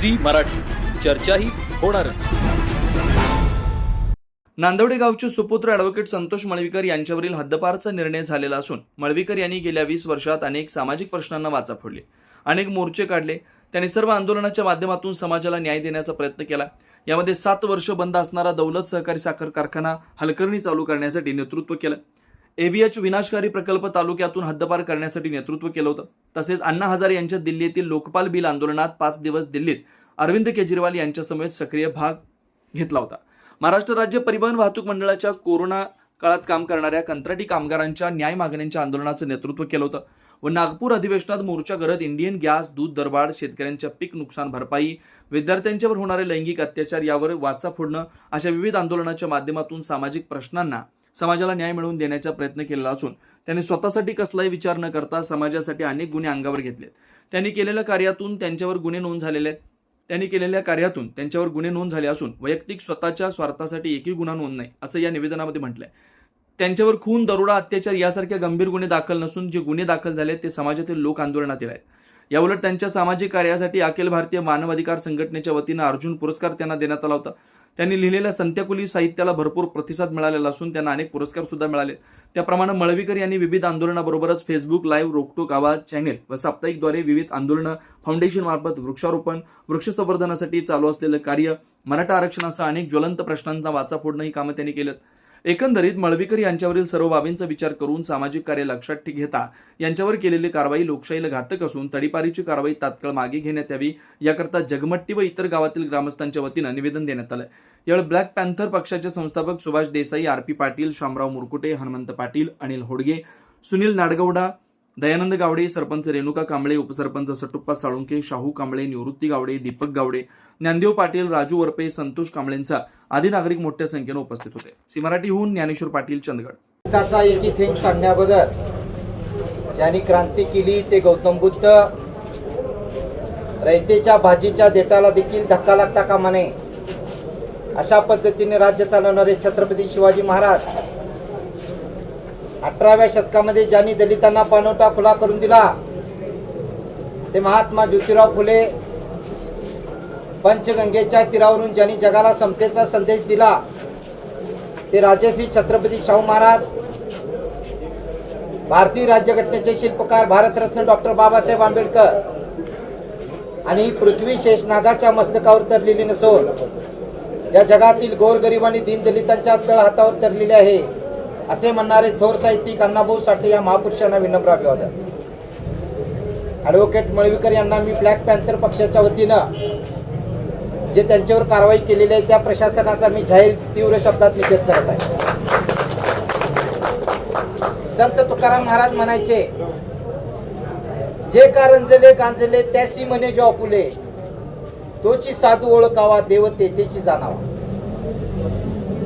Zee Marathi. चर्चाही होणारच. नांदवडे गावचे सुपुत्र ॲडव्होकेट संतोष मळवीकर यांच्यावरील हद्दपारचा निर्णय झालेला असून मळवीकर यांनी गेल्या वीस वर्षात अनेक सामाजिक प्रश्नांना वाचा फोडले. अनेक मोर्चे काढले. त्यांनी सर्व आंदोलनाच्या माध्यमातून समाजाला न्याय देण्याचा प्रयत्न केला. यामध्ये सात वर्ष बंद असणारा दौलत सहकारी साखर कारखाना हलकर्णी चालू करण्यासाठी नेतृत्व केलं. एव्हीएच विनाशकारी प्रकल्प तालुक्यातून हद्दपार करण्यासाठी नेतृत्व केलं होतं. तसेच अण्णा हजारे यांच्या दिल्लीतील लोकपाल बिल आंदोलनात पाच दिवस दिल्लीत अरविंद केजरीवाल यांच्यासमवेत सक्रिय भाग घेतला होता. महाराष्ट्र राज्य परिवहन वाहतूक मंडळाच्या कोरोना काळात काम करणाऱ्या कंत्राटी कामगारांच्या न्याय मागण्यांच्या आंदोलनाचं नेतृत्व केलं होतं व नागपूर अधिवेशनात मोर्चा करत इंडियन गॅस दूध दरवाढ शेतकऱ्यांच्या पीक नुकसान भरपाई विद्यार्थ्यांच्यावर होणारे लैंगिक अत्याचार यावर वाचा फोडणं अशा विविध आंदोलनाच्या माध्यमातून सामाजिक प्रश्नांना समाजाला न्याय मिळवून देण्याचा प्रयत्न केलेला असून त्यांनी स्वतःसाठी कसलाही विचार न करता समाजासाठी अनेक गुन्हे अंगावर घेतलेत. त्यांनी केलेल्या कार्यातून त्यांच्यावर गुन्हे नोंद झालेले आहेत. त्यांनी केलेल्या कार्यातून त्यांच्यावर गुन्हे नोंद झाले असून वैयक्तिक स्वतःच्या स्वार्थासाठी एकही गुन्हा नोंद नाही असं या निवेदनामध्ये म्हटलंय. त्यांच्यावर खून दरोडा अत्याचार यासारख्या गंभीर गुन्हे दाखल नसून जे गुन्हे दाखल झाले ते समाजातील लोक आंदोलनातील आहेत. याउलट त्यांच्या सामाजिक कार्यासाठी अखिल भारतीय मानव अधिकार संघटनेच्या वतीनं अर्जुन पुरस्कार त्यांना देण्यात आला होता. त्यांनी लिहिलेल्या संत्याकुली साहित्याला भरपूर प्रतिसाद मिळालेला असून त्यांना अनेक पुरस्कार सुद्धा मिळाले. त्याप्रमाणे मळवीकर यांनी विविध आंदोलनाबरोबरच फेसबुक लाईव्ह रोकटोक आवाज चॅनेल व साप्ताहिकद्वारे विविध आंदोलनं फाउंडेशन मार्फत वृक्षारोपण वृक्ष संवर्धनासाठी चालू असलेलं कार्य मराठा आरक्षणासह अनेक ज्वलंत प्रश्नांचा वाचा फोडणं ही कामं त्यांनी केलं एकंदरीत मळवीकर यांच्यावरील सर्व बाबींचा विचार करून सामाजिक कार्य लक्षात घेता यांच्यावर केलेली कारवाई लोकशाहीला घातक असून तडीपारीची कारवाई तात्काळ मागे घेण्यात यावी याकरता जगमट्टी व इतर गावातील ग्रामस्थांच्या वतीनं निवेदन देण्यात आलं. यावेळी ब्लॅक पॅन्थर पक्षाचे संस्थापक सुभाष देसाई आर पी पाटील शामराव मुरकुटे हनुमंत पाटील अनिल होडगे सुनील नाडगौडा दयानंद गावडे सरपंच रेणुका कांबळे उपसरपंच सटुप्पा साळुंके शाहू कांबळे निवृत्ती गावडे दीपक गावडे ज्ञानदेव पाटील राजू वरपे संतोष कांबळेंचा आदी नागरिक मोठ्या संख्येनं उपस्थित होते. सीमराठीहून ज्ञानेश्वर पाटील चंदगड. त्याचा एकी थेंब सांगण्याबद्दल ज्यांनी क्रांती केली ते गौतम बुद्ध. रयतेच्या भाजीच्या देटाला देखील धक्का लागता कामा नये अशा पद्धतीने राज्य चालवणारे छत्रपती शिवाजी महाराज अठराव्या शतकामध्ये ज्यांनी दलितांना पानवटा खुला करून दिला ते महात्मा ज्योतिराव फुले पंचगंगेच्या तीरावरून ज्यांनी जगाला समतेचा संदेश दिला ते राजश्री छत्रपती शाहू महाराज भारतीय राज्यघटनेचे शिल्पकार भारतरत्न डॉक्टर बाबासाहेब आंबेडकर आणि पृथ्वी शेषनागाच्या मस्तकावर तरलेली नसून या जगातील गोरगरीब आणि दीनदलितांच्या तळ हातावर तरलेली आहे असे म्हणणारे थोर साहित्यिक अण्णाभाऊ साठे या महापुरुषांना विनम्र अभिवादन. ॲडव्होकेट मळवीकर यांना मी ब्लॅक पॅन्थर पक्षाच्या वतीनं जे त्यांच्यावर कारवाई केलेली आहे त्या प्रशासनाचा मी जाहीर तीव्र शब्दात निषेध करत आहे. संत तुकाराम महाराज म्हणायचे जे कारंजले गांजले त्यासी म्हणे जो आपुले. तोची साधू ओळखावा देव तेथेची जाणावा.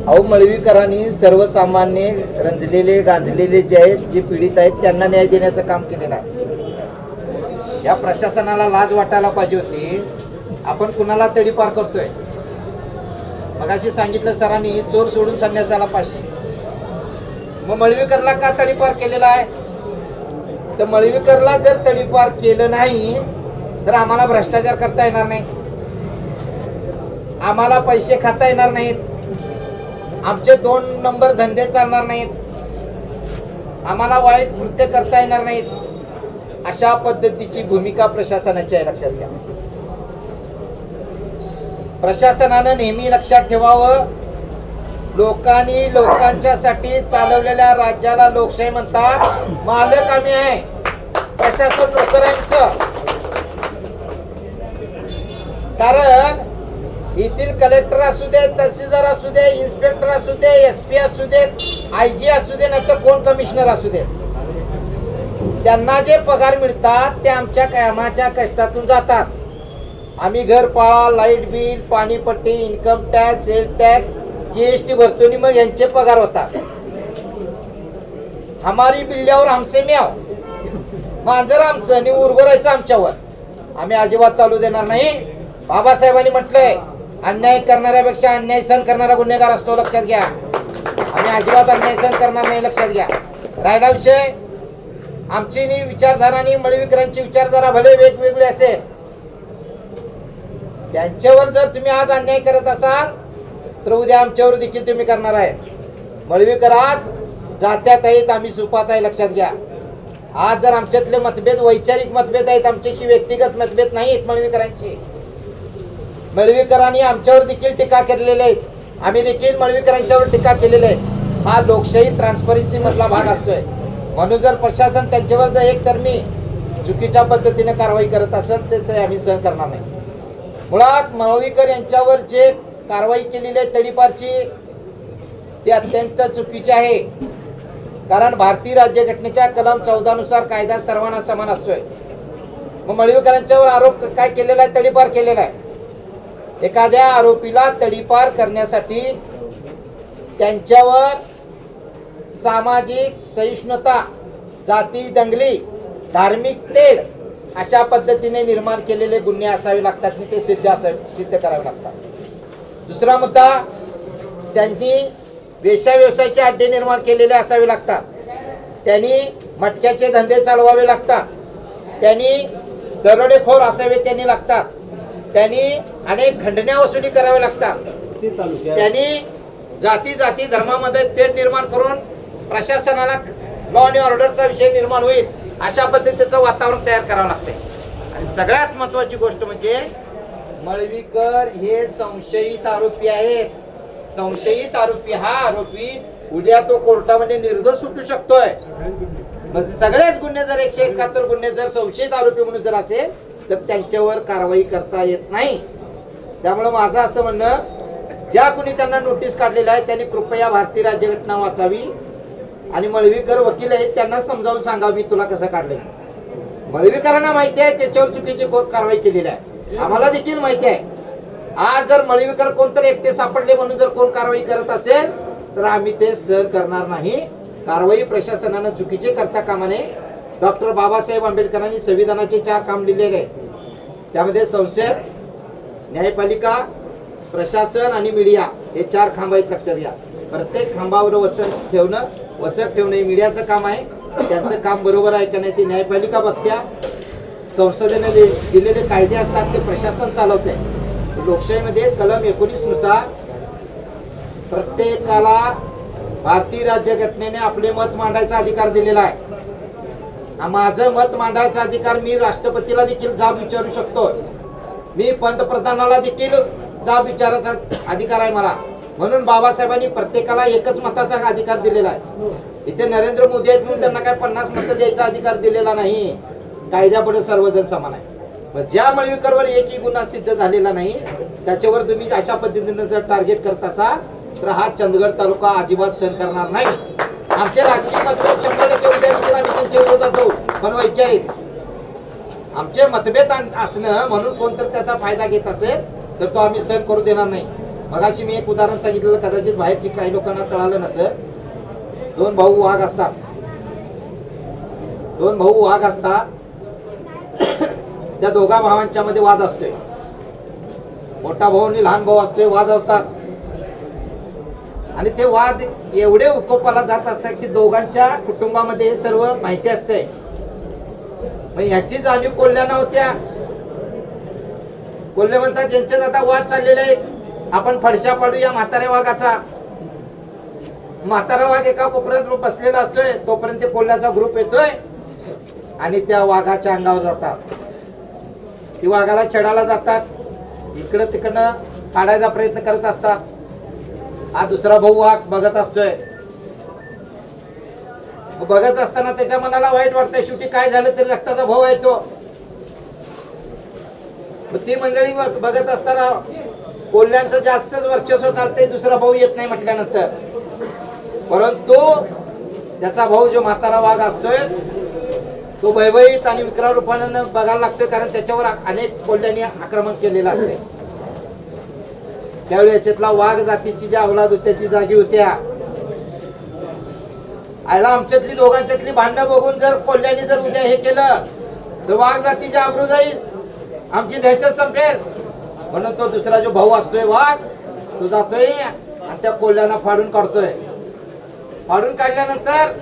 अहो मळवीकरांनी सर्वसामान्य रंजलेले गांजलेले जे आहेत जे पीडित आहेत त्यांना न्याय देण्याचं काम केलेलं आहे. या प्रशासनाला लाज वाटायला पाहिजे होती. आपण कुणाला तडीपार करतोय? मगाशी सांगितलं सरांनी चोर सोडून संन्यासाला पाचशे मग मळवीकरला का तडीपार केलेला आहे? तर मळवीकरला जर तडीपार केलं नाही तर आम्हाला भ्रष्टाचार करता येणार नाही. आम्हाला पैसे खाता येणार नाहीत. आमचे दोन नंबर धंदे चालणार नाहीत. आम्हाला वाईट कृत्य करता येणार नाहीत. अशा पद्धतीची भूमिका प्रशासनाची आहे लक्षात घ्या. प्रशासनानं नेहमी लक्षात ठेवावं. लोकांनी लोकांच्यासाठी चालवलेल्या राज्याला लोकशाही म्हणतात. मालक आम्ही आहे. प्रशासन नोकरांचं कारण येथील कलेक्टर असू दे तहसीलदार असू दे इन्स्पेक्टर असू दे एस पी असू दे आय जी असू दे नंतर कोण कमिशनर असू दे. त्यांना जे पगार मिळतात ते आमच्या कामाच्या कष्टातून जातात. आम्ही घर पाळा light bill पाणीपट्टी income tax sale tax GST भरतो आणि मग यांचे पगार होतात हमारी बिल्ल्यावर हमसे म्याव. मांजर आमचं आणि उर्वरायचं आमच्यावर. आम्ही अजिबात चालू देणार नाही. बाबासाहेबांनी म्हटलंय अन्याय करणाऱ्यापेक्षा अन्याय सहन करणारा गुन्हेगार असतो लक्षात घ्या. आम्ही अजिबात अन्याय सहन करणार नाही लक्षात घ्या. राहिला विषय? आमची नी विचारधारा आणि मळीविकरांची विचारधारा भले वेगवेगळी असेल त्यांच्यावर जर तुम्ही आज अन्याय करत असाल तर उद्या आमच्यावर देखील तुम्ही करणार आहे मळवीकर आज जात्यात आहेत आम्ही सुपात आहे लक्षात घ्या. आज जर आमच्यातले मतभेद वैचारिक मतभेद आहेत आमच्याशी व्यक्तिगत मतभेद नाही आहेत मळवीकरांची. मळवीकरांनी आमच्यावर देखील टीका केलेले आहेत आम्ही देखील मळवीकरांच्यावर टीका केलेली आहे. हा लोकशाही ट्रान्सपरन्सी मधला भाग असतोय. म्हणून जर प्रशासन त्यांच्यावर जर एक तर मी चुकीच्या पद्धतीने कारवाई करत असेल तर ते आम्ही सहन करणार नाही. मुळात मळवीकर यांच्यावर जे कारवाई केलेली आहे तडीपारची ती अत्यंत चुकीची आहे. कारण भारतीय राज्यघटनेच्या कलम चौदानुसार कायदा सर्वांना समान असतोय. मग मळवीकरांच्यावर आरोप काय केलेला आहे? तडीपार केलेला आहे. एखाद्या आरोपीला तडीपार करण्यासाठी त्यांच्यावर सामाजिक सहिष्णुता जाती दंगली धार्मिक तेढ अशा पद्धतीने निर्माण केलेले गुन्हे असावे लागतात आणि ते सिद्ध असावे सिद्ध करावे लागतात. दुसरा मुद्दा त्यांनी वेश्या व्यवसायाचे अड्डे निर्माण केलेले असावे लागतात. त्यांनी मटक्याचे धंदे चालवावे लागतात. त्यांनी दरोडेखोर असावे त्यांनी लागतात. त्यांनी अनेक खंडण्या वसुली कराव्या लागतात. त्यांनी जाती जाती धर्मामध्ये तेढ निर्माण करून प्रशासनाला लॉ आणि ऑर्डरचा विषय निर्माण होईल. अशा पद्धतीचं वातावरण तयार करावं लागतंय. आणि सगळ्यात महत्वाची गोष्ट म्हणजे मळवीकर हे संशयित आरोपी आहेत. संशयित आरोपी हा आरोपी उद्या तो कोर्टामध्ये निर्दोष सुटू शकतोय. मग सगळेच गुन्हे जर एकशे एकाहत्तर गुन्हे जर संशयित आरोपी म्हणून जर असेल तर त्यांच्यावर कारवाई करता येत नाही. त्यामुळे माझं असं म्हणणं ज्या कोणी त्यांना नोटीस काढलेल्या आहे त्यांनी कृपया भारतीय राज्यघटना वाचावी. आणि मळवीकर वकील आहेत त्यांना समजावून सांगावं मी तुला कसं काढलंय. मळवीकरांना माहिती आहे त्याच्यावर चुकीची कारवाई केलेली आहे. आम्हाला देखील माहिती आहे. आज जर मळवीकर कोणतरी एकटे सापडले म्हणून जर कोण कारवाई करत असेल तर आम्ही ते सहन करणार नाही. कारवाई प्रशासनानं चुकीचे करता कामा नये डॉक्टर बाबासाहेब आंबेडकरांनी संविधानाचे चार काम लिहिलेले आहे त्यामध्ये संसद न्यायपालिका प्रशासन आणि मीडिया हे चार खांब आहेत लक्षात घ्या. प्रत्येक खांबावर वचन ठेवणं वचक ठेवणे मीडियाचं काम आहे. त्यांचं काम बरोबर आहे का नाही ते न्यायपालिका बघत्या. संसदेने दि- दिलेले कायदे असतात ते प्रशासन चालवते लोकशाहीमध्ये कलम एकोणीसनुसार प्रत्येकाला भारतीय राज्यघटनेने आपले मत मांडायचा अधिकार दिलेला आहे. माझं मत मांडायचा अधिकार मी राष्ट्रपतीला देखील जाब विचारू शकतो मी पंतप्रधानाला देखील जाब विचारायचा अधिकार आहे मला. म्हणून बाबासाहेबांनी प्रत्येकाला एकच मताचा अधिकार दिलेला आहे. इथे नरेंद्र मोदी आहेत म्हणून त्यांना काय पन्नास मतं द्यायचा अधिकार दिलेला नाही. कायद्यापुढे सर्वजण समान आहे. मग ज्या मळवीकरवर एकही गुन्हा सिद्ध झालेला नाही त्याच्यावर तुम्ही अशा पद्धतीने जर टार्गेट करत असाल तर हा चंदगड तालुका अजिबात सहन करणार नाही. आमचे राजकीय मतभेद शंभर टक्के उद्या आम्ही त्यांच्या विरोधात जाऊ. पण वैचारिक. आमचे मतभेद असणं म्हणून कोणतर त्याचा फायदा घेत असेल तर तो आम्ही सहन करू देणार नाही. मगाशी मी एक उदाहरण सांगितलेलं कदाचित बाहेरची काही लोकांना कळालं नसेल. दोन भाऊ वाघ असतात. दोन भाऊ वाघ असतात. त्या दोघा भावांच्या मध्ये वाद असतोय. मोठा भाऊ आणि लहान भाऊ असतोय वाद होतात. आणि ते वाद एवढे उकोपाला जात असतात की दोघांच्या कुटुंबामध्ये हे सर्व माहिती असते. मग ह्याची जाणीव कोल्ह्या नव्हत्या कोल्हे म्हणतात यांच्यात आता वाद चाललेले आहेत. आपण फडशा पाडूया म्हाताऱ्या वाघाचा. म्हातारा वाघ एका कोपऱ्यात बसलेला असतोय. तोपर्यंत ते कोल्ह्याचा ग्रुप येतोय. आणि त्या वाघाच्या अंगावर जातात. ती वाघाला चढायला जातात. इकडं तिकडनं काढायचा प्रयत्न करत असतात. हा दुसरा भाऊ वाघ बघत असतोय. बघत असताना त्याच्या मनाला वाईट वाटतंय. शेवटी काय झालं तरी रक्ताचा भाऊ आहे तो ती मंडळी बघ- बघत असताना कोल्ह्यांचं जास्तच वर्चस्व चालतंय दुसरा भाऊ येत नाही म्हटल्यानंतर. परंतु त्याचा भाऊ जो म्हातारा वाघ असतोय तो भयभयीत आणि विक्राळ रूपानं बघायला लागतोय कारण त्याच्यावर अनेक कोल्ह्यांनी आक्रमण केलेलं असते त्यावेळी याच्यातला वाघ जातीची जी अवलाद होत्या ती जागी होत्या. आयला आमच्यातली दोघांच्यातली भांडणं बघून जर कोल्ह्याने जर उद्या हे केलं तर वाघ जातीची आबरू जाईल आमची दहशत संपेल. म्हणून तो दुसरा जो भाऊ असतोय वाघ तो जातोय आणि त्या कोल्ह्यांना फाडून काढतोय. फाडून काढल्यानंतर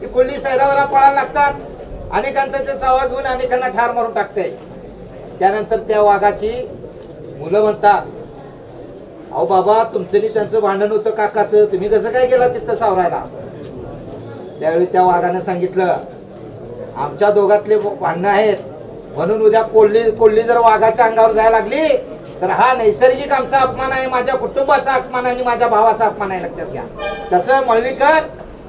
ती कोल्ही सैरावरा पळायला लागतात. अनेकांचा ते चावा घेऊन अनेकांना ठार मारून टाकते त्यानंतर त्या वाघाची मुलं म्हणतात अहो बाबा तुमचं त्यांचं भांडण होतं काकाचं. तुम्ही कसं काय गेला तिथं सावरायला? त्यावेळी त्या वाघानं सांगितलं आमच्या दोघातले भांडणं आहेत. म्हणून उद्या कोल्ही कोल्ही जर वाघाच्या अंगावर जायला लागली तर हा नैसर्गिक आमचा अपमान आहे माझ्या कुटुंबाचा अपमान आणि माझ्या भावाचा अपमान आहे. लक्षात घ्या. तसं मळवीकर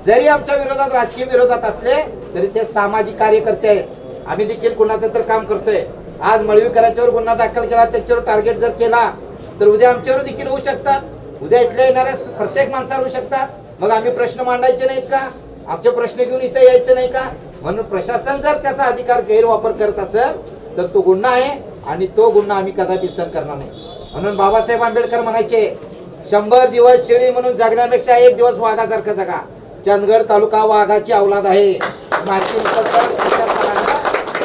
जरी आमच्या विरोधात राजकीय विरोधात असले तरी ते सामाजिक कार्यकर्ते आहेत. आम्ही देखील कुणाचं तर काम करतोय. आज मळवीकरांच्यावर गुन्हा दाखल केला त्याच्यावर टार्गेट जर केला तर उद्या आमच्यावर देखील होऊ शकतात. उद्या इथल्या येणाऱ्या प्रत्येक माणसावर होऊ शकतात. मग आम्ही प्रश्न मांडायचे नाहीत का? आमचे प्रश्न घेऊन इथं यायचं नाही का? म्हणून प्रशासन जर त्याचा अधिकार गैरवापर करत असेल तर तो गुन्हा आहे आणि तो गुन्हा आम्ही कदापि सहन करणार नाही. म्हणून बाबासाहेब आंबेडकर म्हणायचे शंभर दिवस शेळी म्हणून जगण्यापेक्षा एक दिवस वाघासारखं जगा. चंदगड तालुका वाघाची अवलाद आहे. माहिती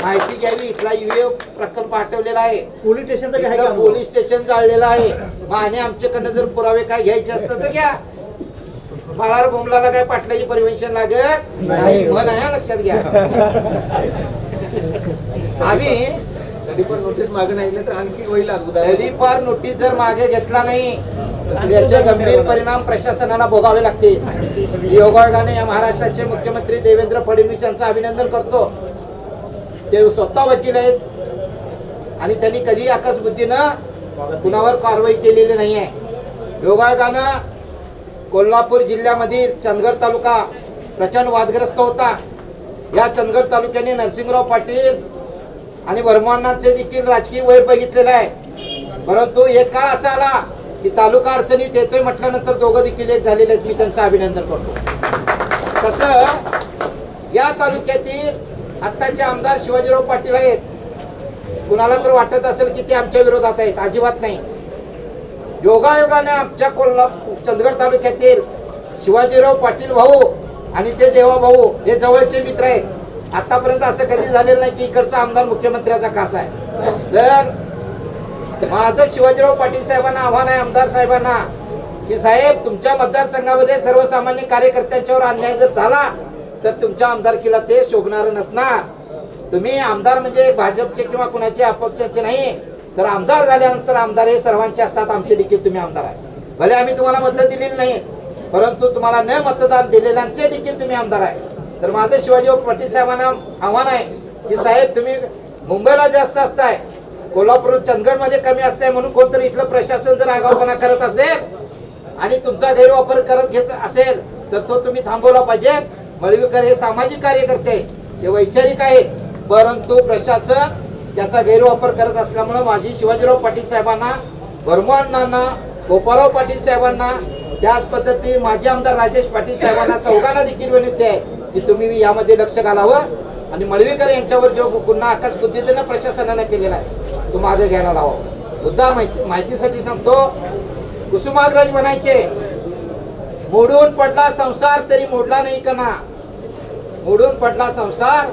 माहिती घ्यावी. इथला युए प्रकल्प आठवलेला आहे. पोलीस अनुभव? पोलीस स्टेशन जाळलेलं आहे. आणि आमच्याकडनं जर पुरावे काय घ्यायचे असतं तर घ्या. बाळार बोमलाला काय पाटलाची परमिशन लागत नाही. म्हण आहे हा, लक्षात घ्या. आम्ही कधी पण नोटीस मागे नाही तर आणखी होईल अगोदर तरी फार नोटीस जर मागे घेतला नाही तर याचे गंभीर परिणाम प्रशासनाला भोगावे लागतील. योगायोगाने या महाराष्ट्राचे मुख्यमंत्री देवेंद्र फडणवीस यांचं अभिनंदन करतो. ते स्वतः वकील आहेत. आणि त्यांनी कधी आकसबुद्धीनं कुणावर कारवाई केलेली नाही आहे योगायोगानं कोल्हापूर जिल्ह्यामधील चंदगड तालुका प्रचंड वादग्रस्त होता. या चंदगड तालुक्याने नरसिंहराव पाटील आणि वर्मानाचे देखील राजकीय वय बघितलेलं आहे. परंतु एक काळ असा आला की तालुका अडचणीत येतोय म्हटल्यानंतर दोघं देखील एक झालेले आहेत. मी त्यांचं अभिनंदन करतो. तसं या तालुक्यातील आत्ताचे आमदार शिवाजीराव पाटील आहेत. कुणाला तर वाटत असेल की ते आमच्या विरोधात आहेत. अजिबात नाही. योगायोगाने आमच्या कोल्हापूर चंदगड तालुक्यातील शिवाजीराव पाटील भाऊ आणि ते देवा भाऊ हे जवळचे मित्र आहेत. आतापर्यंत असं कधी झालेलं नाही की इकडचा आमदार मुख्यमंत्र्याचा कास आहे. तर माझं शिवाजीराव पाटील साहेबांना आव्हान आहे आमदार साहेबांना की साहेब तुमच्या मतदारसंघामध्ये सर्वसामान्य कार्यकर्त्यांच्यावर अन्याय जर झाला तर तुमच्या आमदारकीला ते शोभणार नसणार. तुम्ही आमदार म्हणजे भाजपचे किंवा कुणाचे अपक्षाचे नाही. तर आमदार झाल्यानंतर आमदार हे सर्वांचे असतात आमचे देखील तुम्ही आमदार आहे. भले आम्ही तुम्हाला मतं दिलेली नाहीत परंतु तुम्हाला न मतदान दिलेल्यांचे देखील तुम्ही आमदार आहे. तर माझं शिवाजी पाटील साहेबांना आव्हान आहे की साहेब तुम्ही मुंबईला जास्त असताय कोल्हापूर चंदगडमध्ये कमी असताय म्हणून कोणतरी इथलं प्रशासन जर आगाऊपणा करत असेल आणि तुमचा गैरवापर करत घेत असेल तर तो तुम्ही थांबवला पाहिजे. मळवीकर हे सामाजिक कार्यकर्ते ते वैचारिक आहेत परंतु प्रशासन त्याचा गैरवापर करत असल्यामुळं माझी शिवाजीराव पाटील साहेबांना वर्मांना गोपाळराव पाटील साहेबांना त्याच पद्धती माजी आमदार राजेश पाटील साहेबांना चौघांना देखील विनंती आहे की तुम्ही यामध्ये लक्ष घालावं आणि मळवीकर यांच्यावर जो गुन्हा आकाश पद्धतीनं प्रशासनानं केलेला आहे तो मागे घ्यायला लावा. मुद्दा माहिती माहितीसाठी सांगतो कुसुमाग्रज म्हणायचे मोडून पडला संसार तरी मोडला नाही कना मोडून पडला संसार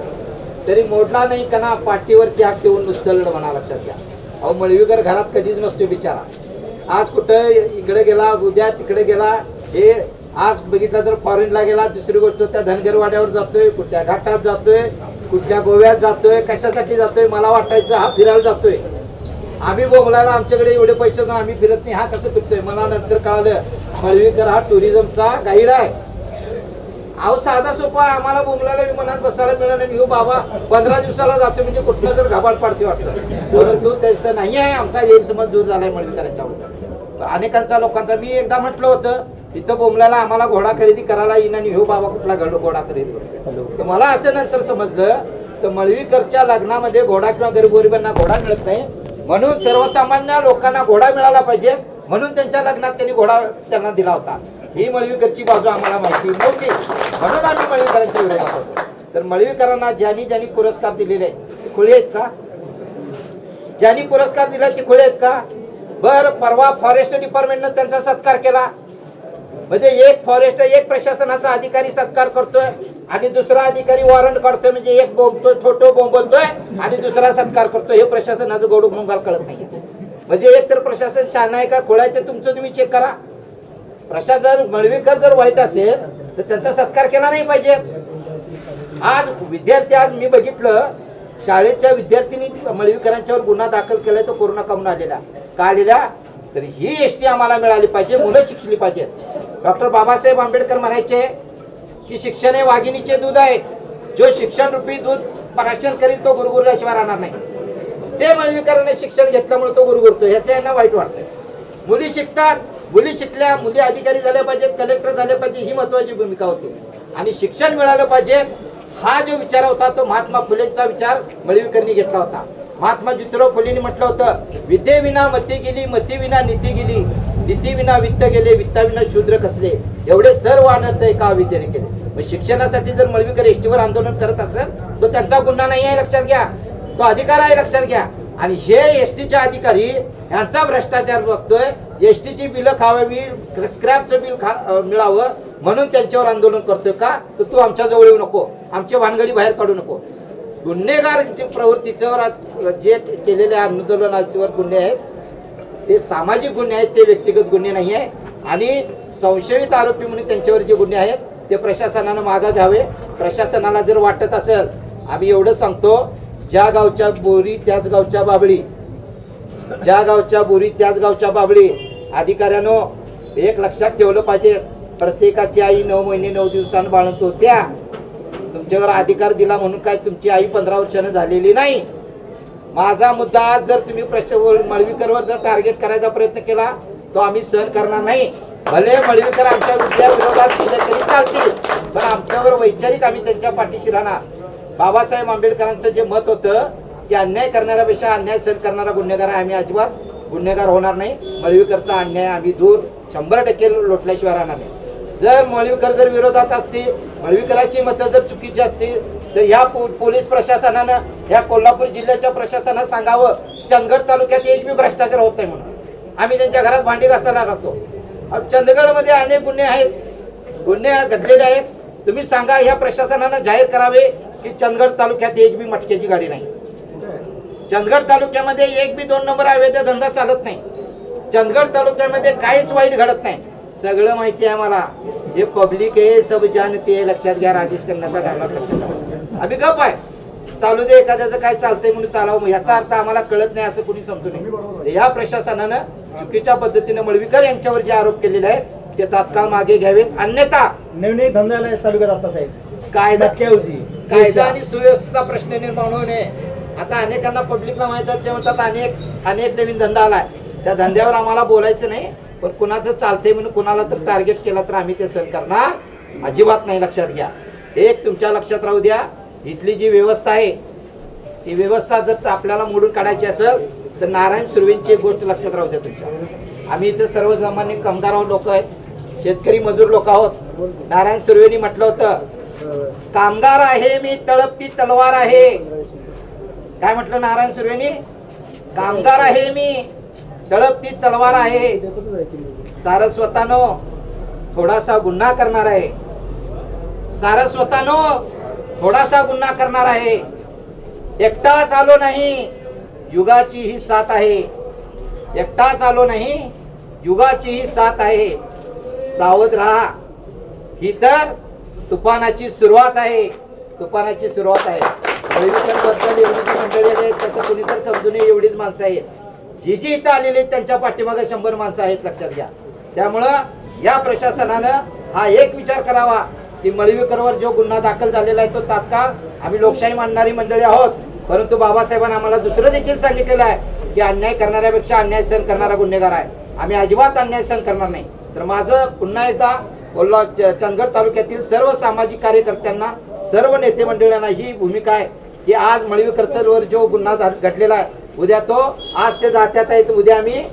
तरी मोडला नाही कना पाठीवरती हात ठेवून नुसतं लढ म्हणा लक्षात घ्या. अहो मळवीकर घरात कधीच नसतो बिचारा. आज कुठं इकडे गेला उद्या तिकडे गेला हे आज बघितलं तर फॉरेनला गेला दुसरी गोष्ट त्या धनगरवाड्यावर जातोय कुठल्या घाटात जातोय कुठल्या गोव्यात जातोय कशासाठी जातोय मला वाटायचं हा फिरायला जातोय. आम्ही बोंबलायला आमच्याकडे एवढे पैसे आम्ही फिरत नाही हा कसं फिरतोय? मला नंतर कळालं मळवीकर हा टुरिझमचा गाईड आहे. अहो साधा सोपा. आम्हाला बोंबलाला विमानात बसायला मिळालं नाही. बाबा पंधरा दिवसाला जातो. म्हणजे कुठलं तर घाबाळ पाडते वाटतं. परंतु तसं नाही आहे. आमचा गैरसमज दूर झालाय मळवीकरांच्या अनेकांचा लोकांचा मी एकदा म्हटलं होतं इथं बोंबलाला आम्हाला घोडा खरेदी करायला येईन आणि हो बाबा कुठला घड घोडा खरेदी तर मला असं नंतर समजलं तर मळवीकरच्या लग्नामध्ये घोडा किंवा गरीबगरिबांना घोडा मिळत नाही. म्हणून सर्वसामान्य लोकांना घोडा मिळाला पाहिजे. म्हणून त्यांच्या लग्नात त्यांनी घोडा त्यांना दिला होता. ही मळवीकरची बाजू आम्हाला माहिती नव्हती. म्हणून आम्ही मळवीकरांच्या विरोधात होतो तर मळवीकरांना ज्यांनी ज्यांनी पुरस्कार दिलेले आहेत खुळे आहेत का? ज्यांनी पुरस्कार दिला ते खुळे आहेत का? बर परवा फॉरेस्ट डिपार्टमेंटनं त्यांचा सत्कार केला. म्हणजे एक फॉरेस्ट एक प्रशासनाचा अधिकारी सत्कार करतोय आणि दुसरा अधिकारी वॉरंट काढतोय म्हणजे एक बोंबतोय छोटो बोंबतोय आणि दुसरा सत्कार करतोय. हे प्रशासनाचं गोडू गुंगाल कळत नाही म्हणजे एक तर प्रशासन शान आहे का खोळा आहे ते तुमचं तुम्ही चेक करा. प्रशासन मळवीकर जर वाईट असेल तर त्यांचा सत्कार केला नाही पाहिजे. आज विद्यार्थी आज मी बघितलं शाळेच्या विद्यार्थ्यांनी मळवीकरांच्यावर गुन्हा दाखल केलाय तो कोरोना कमून आलेला. का आलेला? तर ही एस टी आम्हाला मिळाली पाहिजे मुलं शिकली पाहिजेत डॉक्टर बाबासाहेब आंबेडकर म्हणायचे की शिक्षण हे वाघिणीचे दूध आहे. जो शिक्षण रूपी दूध पराशन करील तो गुरुगुरल्याशिवाय राहणार नाही. ते मळवीकरांनी शिक्षण घेतल्यामुळे तो गुरु ह्याचं यांना वाईट वाटतंय. मुली शिकतात मुली शिकल्या मुली अधिकारी झाल्या पाहिजेत कलेक्टर झाले पाहिजे ही महत्वाची भूमिका होती. आणि शिक्षण मिळालं पाहिजे हा जो विचार होता तो महात्मा फुलेंचा विचार मळवीकरनी घेतला होता. महात्मा ज्योतिराव फुलेंनी म्हटलं होतं विद्येविना मती गेली मतीविना नीती गेली नीतीविना वित्त गेले वित्ताविना शूद्र कसले? एवढे सर्व आनंद एका विद्येने केले? मग शिक्षणासाठी जर मळवीकर एसटीवर आंदोलन करत असेल तो त्यांचा गुन्हा नाही आहे लक्षात घ्या. तो अधिकार आहे लक्षात घ्या. आणि हे एस टीचे अधिकारी यांचा भ्रष्टाचार बघतोय. एस टीची बिलं खावावी स्क्रॅपचं बिल खा मिळावं म्हणून त्यांच्यावर आंदोलन करतोय का? तर तू आमच्या जवळ येऊ नको. आमची भानगडी बाहेर काढू नको. गुन्हेगार जे जे केलेल्या आंदोलनावर गुन्हे आहेत ते सामाजिक गुन्हे आहेत ते व्यक्तिगत गुन्हे नाही आहे आणि संशयित आरोपी म्हणून त्यांच्यावर जे गुन्हे आहेत ते प्रशासनानं मागं घ्यावे. प्रशासनाला जर वाटत असेल आम्ही एवढं सांगतो ज्या गावच्या बोरी त्याच गावच्या बाबळी. ज्या गावच्या बोरी त्याच गावच्या बाबळी. अधिकाऱ्यानो एक लक्षात ठेवलं पाहिजे. प्रत्येकाची आई नऊ महिने नऊ दिवसानं बाळंत होत्या. तुमच्यावर अधिकार दिला म्हणून काय तुमची आई पंधरा वर्षानं झालेली नाही? माझा मुद्दा आज जर तुम्ही प्रश्न मळवीकरवर जर टार्गेट करायचा प्रयत्न केला तो आम्ही सहन करणार नाही. भले मळवीकर आमच्या विद्या विरोधात केले तरी चालतील पण आमच्यावर वैचारिक आम्ही त्यांच्या पाठीशी राहणार. बाबासाहेब आंबेडकरांचं जे मत होतं की अन्याय करणाऱ्यापेक्षा अन्याय सहन करणारा गुन्हेगार आहे आम्ही अजिबात गुन्हेगार होणार नाही. मळवीकरचा अन्याय आम्ही दूर शंभर टक्के लोटल्याशिवाय राहणार नाही. जर मळवीकर जर विरोधात असतील मळवीकराची मतं जर चुकीची असतील तर ह्या पो- पोलीस प्रशासनानं ह्या कोल्हापूर जिल्ह्याच्या प्रशासनानं सांगावं चंदगड तालुक्यात एक बी भ्रष्टाचार होत नाही म्हणून. आम्ही त्यांच्या घरात भांडी घासायला राहतो चंदगडमध्ये अनेक गुन्हे आहेत. गुन्हे घडलेले आहेत. तुम्ही सांगा ह्या प्रशासनानं जाहीर करावे की चंदगड तालुक्यात एक बी मटक्याची गाडी नाही. चंदगड तालुक्यामध्ये एक बी दोन नंबर अवैध धंदा चालत नाही. चंदगड तालुक्यामध्ये काहीच वाईट घडत नाही. सगळं माहिती आहे मला हे पब्लिक आहे सब जानते. लक्षात घ्या राजेश खन्नाचा डायलॉग लक्षात ठेवा. आम्ही गप आहे. चालू दे एखाद्याचं काय चालतंय म्हणून चालावं. याचा अर्थ आम्हाला कळत नाही असं कोणी समजू नये. या प्रशासनानं चुकीच्या पद्धतीने मळवीकर यांच्यावर जे आरोप केलेले आहेत ते तात्काळ मागे घ्यावेत. अन्यथा नवीन एक धंदा आलाय तालुक्यात आता साहेब. कायदा होती कायदा आणि सुव्यवस्थेचा प्रश्न निर्माण होऊ नये. आता अनेकांना पब्लिकला माहीत आहे ते म्हणतात अनेक अनेक नवीन धंदा आलाय. त्या धंद्यावर आम्हाला बोलायचं नाही पण कुणाचं चालतंय म्हणून कुणाला तर टार्गेट केला तर आम्ही ते सहन करणार. अजिबात नाही लक्षात घ्या. एक तुमच्या लक्षात राहू द्या इथली जी व्यवस्था आहे ती व्यवस्था जर आपल्याला मोडून काढायची असेल तर नारायण सुर्वेंची एक गोष्ट लक्षात राहू द्या तुमच्या. आम्ही इथं सर्वसामान्य कामगार लोक आहेत शेतकरी मजूर लोक आहोत. नारायण सुर्वेनी म्हटलं होतं कामगार आहे मी तळपती तलवार आहे. काय म्हटलं नारायण सुर्वेनी? कामगार आहे मी तळपती तलवार आहे. सारस्वतानो थोडासा गुन्हा करणार आहे. सारस्वतानो थोडासा गुन्हा करणार आहे. एकटाच आलो नाही युगाची ही साथ आहे. एकटाच आलो नाही युगाची ही साथ आहे. सावध राहा. ही तर तुफानाची सुरुवात आहे. तुफानाची सुरुवात आहे. बद्दल एवढी जी मंडळी आहेत त्याचं कुणी तर समजून नये एवढीच माणसं आहेत. जी जी इथं आलेली आहेत त्यांच्या पाठीमागे शंभर माणसं आहेत लक्षात घ्या. त्यामुळं या प्रशासनानं हा एक विचार करावा की मळवीकरवर जो गुन्हा दाखल झालेला आहे तो तात्काळ आम्ही लोकशाही मानणारी मंडळी आहोत. परंतु बाबासाहेबांनी आम्हाला दुसरं देखील सांगितलेलं आहे की अन्याय करणाऱ्यापेक्षा अन्याय सहन करणारा गुन्हेगार आहे. आम्ही अजिबात अन्याय सहन करणार नाही. तर माझं पुन्हा एकदा कोल्हा च- चंदगड तालुक्यातील सर्व सामाजिक कार्यकर्त्यांना सर्व नेते मंडळांना ही भूमिका आहे की आज मळवीकरचलवर जो गुन्हा झा- घडलेला आहे उद्या तो आज ते जात्यात आहे तर उद्या आम्ही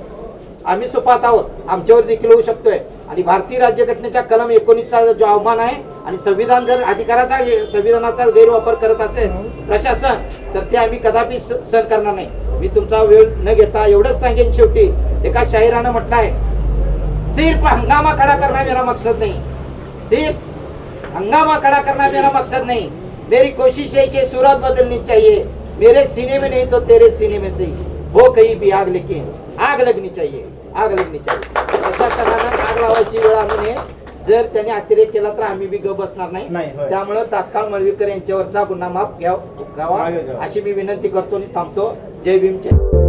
आम्ही सुपात आहोत. आमच्यावर देखील होऊ शकतोय. आणि भारतीय राज्यघटनेच्या कलम एकोणीसचा जो आव्हान आहे आणि संविधान जर अधिकाराचा संविधानाचा गैरवापर करत असेल प्रशासन तर ते आम्ही कदापि स- सहन करणार नाही. मी तुमचा वेळ न घेता एवढंच सांगेन शेवटी. एका शाहिरानं म्हटलं आहे सिर्फ हंगामा खड़ा करना मेरा मकसद नहीं. सिर्फ हंगामा खड़ा करना मेरा मकसद नहीं. मेरी कोशिश है कि सूरत बदलनी चाहिए. मेरे सीने में नहीं तो तेरे सीने में से. हो कहीं भी आग लेकिन आग लगनी चाहिए. आग लगनी चाहिए. प्रशासनानं आग लावायची वेळ आणू नये जर त्यांनी अतिरेक केला तर आम्ही बी ग बसणार नाही. त्यामुळं तात्काळ मळवीकर यांच्यावरचा गुन्हा माफ घ्याव. अशी मी विनंती करतो आणि थांबतो. जय भीम जय